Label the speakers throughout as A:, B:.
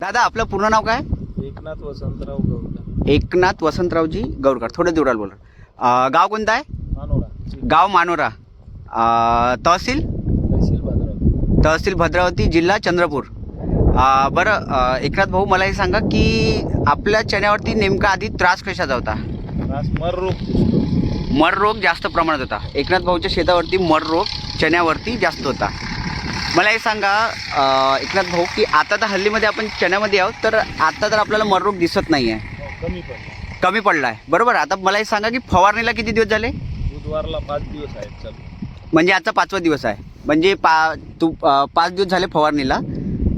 A: दादा आपलं पूर्ण नाव काय?
B: एकनाथ वसंतराव गौडा
A: एकनाथ वसंतरावजी गौरकर थोडं जोराल बोला. गाव कोणतं आहे?
B: मानोरा.
A: गाव मानोरा. अं, तहसील?
B: तहसील भद्रावती.
A: तहसील भद्रावती जिल्हा चंद्रपूर. अं, बरं अं, एकनाथ भाऊ मला हे सांगा की आपल्या चण्यावरती नेमका आधी त्रास कशाचा होता?
B: मर रोग
A: मर रोग जास्त प्रमाणात होता. एकनाथ भाऊच्या शेतावरती मर रोग चण्यावरती जास्त होता. मला हे सांगा एकनाथ भाऊ की आता तर हल्लीमध्ये आपण चण्यामध्ये आहोत तर आता तर आपल्याला मर रोग दिसत नाही आहे
B: कमी पडला.
A: कमी पडला आहे बरोबर आता मला हे सांगा की फवारणीला किती दिवस झाले?
B: बुधवारला पाच दिवस आहेत
A: म्हणजे आजचा पाचवा दिवस आहे. म्हणजे पा तू पाच दिवस झाले फवारणीला.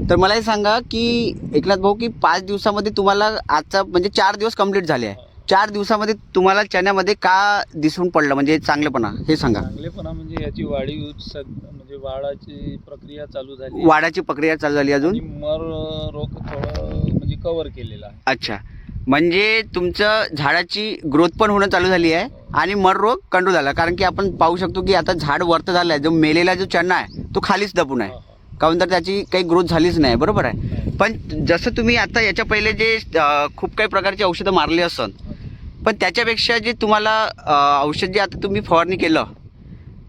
A: तर मला हे सांगा की एकनाथ भाऊ की पाच दिवसामध्ये तुम्हाला आजचा म्हणजे चार दिवस कंप्लीट झाले आहे. चार दिवसामध्ये तुम्हाला चण्यामध्ये का दिसून पडलं? म्हणजे चांगलेपणा हे सांगा.
B: चांगलेपणा म्हणजे याची वाढीव सग म्हणजे वाढाची प्रक्रिया चालू झाली.
A: वाढाची प्रक्रिया चालू झाली अजून?
B: आणि मर रोग थोडं म्हणजे कव्हर केलेला आहे.
A: अच्छा. म्हणजे तुमचं झाडाची ग्रोथ पण होणं चालू झाली आहे आणि मर रोग कंट्रोल झाला. कारण की आपण पाहू शकतो की आता झाड वरतं झालं आहे जो मेलेला जो चणा आहे तो खालीच दबून आहे.
B: हो, हो.
A: काहून तर त्याची काही ग्रोथ झालीच नाही. बरोबर आहे. पण जसं तुम्ही आता याच्या पहिले जे अं, खूप काही प्रकारची औषधं मारली असन पण त्याच्यापेक्षा जे तुम्हाला औषध जे आता तुम्ही फवारणी केलं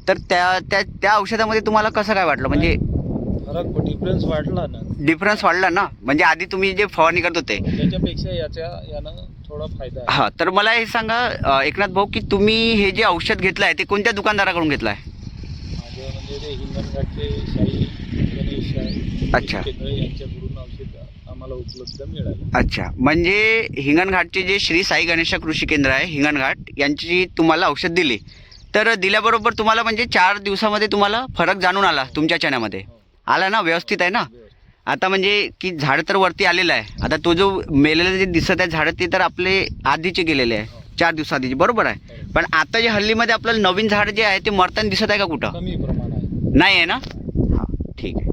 A: तर त्या त्या त्या औषधामध्ये तुम्हाला कसं काय वाटलं? म्हणजे
B: फरक डिफरन्स वाढला ना.
A: डिफरन्स वाढला ना? म्हणजे आधी तुम्ही जे फवारणी करत होते.
B: त्याच्यापेक्षा याच्या यानं थोडा फायदा आहे.
A: हां तर मला हे सांगा एकनाथ भाऊ की तुम्ही हे जे औषध घेतलं आहे ते कोणत्या दुकानदाराकडून घेतलं आहे
B: म्हणजे ते हिंगणघाटचे शाही गणेश शाही
A: अच्छा.
B: यांच्याकडून आम्हाला उपलब्ध मिळालं.
A: अच्छा. म्हणजे हिंगणघाटचे जे श्री साई गणेश कृषी केंद्र आहे हिंगणघाट यांची तुम्हाला औषध दिली. तर दिल्याबरोबर तुम्हाला म्हणजे चार दिवसामध्ये तुम्हाला फरक जाणून आला तुमच्या चण्यामध्ये. आला ना? व्यवस्थित आहे ना? आता म्हणजे की झाड तर वरती आलेलं आहे. आता तो जो मेलेलं जे दिसत आहे झाडं ते तर आपले आधीचे गेलेले आहे. चार दिवसाआधीचे. बरोबर आहे. पण आता जे हल्लीमध्ये आपल्याला नवीन झाड जे आहे ते मरताना दिसत आहे का कुठं? नाही आहे ना? हां ठीक आहे.